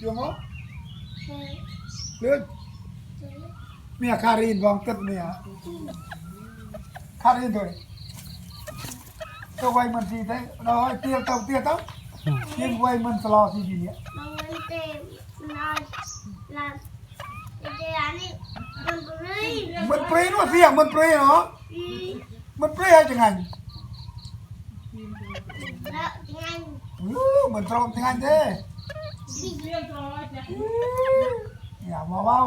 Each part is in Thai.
chưa ngó lên mẹ Karin vòng tất mẹ Karin rồi tôi quay mình gì thế rồi tiêu tao tiêu tao nhưng quay mình slo gì gì ạ Mengente na na Ide ani memberi mình pre nó riêng mình pre nó mình pre hay chẳng hạn dengan Ừ, อย่ามาเว้า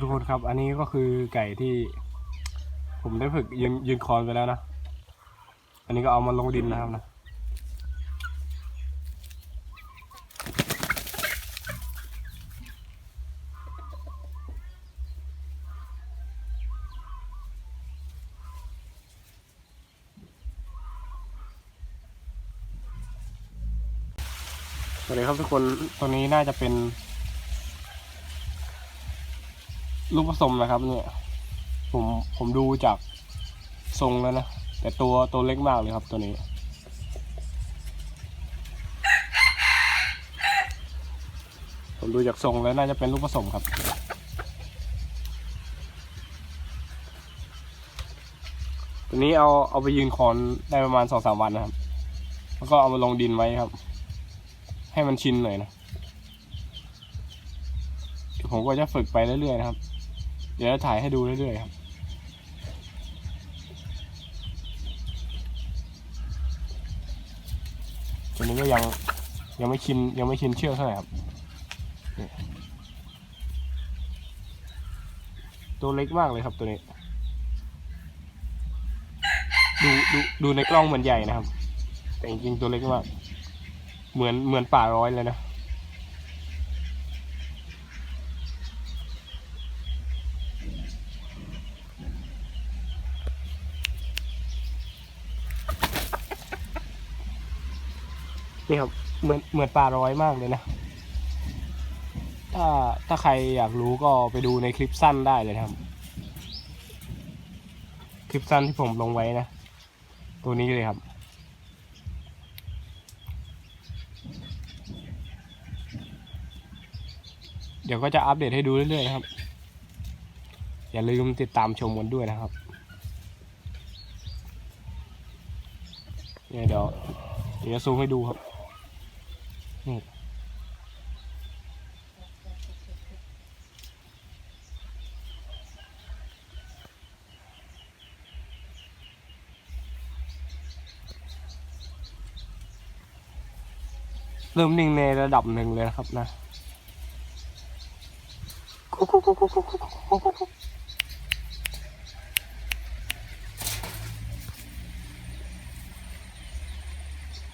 ทุกคนครับ อันนี้ก็คือไก่ที่ ผมได้ฝึกยืนยืนคอนไปแล้วนะ อันนี้ก็เอามาลงดินนะครับนะสวัสดีครับทุกคนตัวนี้น่าจะเป็น ลูกผสมนะครับเนี่ยผมผมดูจากทรงแล้วนะ แต่ตัวตัวเล็กมากเลยครับตัวนี้ผมดูจากทรงแล้วน่าจะเป็นลูกผสมครับ ตัวนี้เอาเอาไปยืนคอนได้ประมาณสองสามวันนะครับ แล้วก็เอามาลงดินไว้ครับ ให้มันชินหน่อยนะเดี๋ยวผมก็จะฝึกไปเรื่อยๆนะครับ ดี๋ยวจะถ่ายให้ดูเรื่อยๆครับตัวนี้ก็ยังยังไม่ชินยังไม่ชินเชือกเท่าไหร่ครับ ตัวเล็กมากเลยครับตัวนี้ ดูดูดูในกล้องเหมือนใหญ่นะครับ แต่จริงๆตัวเล็กมาก เหมือนเหมือนป่าร้อยเลยนะี่ครับเหมือนเหมือนปลาร้อยมากเลยนะ ถ้าถ้าใครอยากรู้ก็ไปดูในคลิปสั้นได้เลยครับ คลิปสั้นที่ผมลงไว้นะ ตัวนี้เลยครับเดี๋ยวก็จะอัปเดตให้ดูเรื่อยๆนะครับ อย่าลืมติดตามชมกันด้วยนะครับเเดี๋ยวเดี๋ยวซูมให้ดูครับ นี่เริ่มนิ่งในระดับหนึ่งเลยครับนะ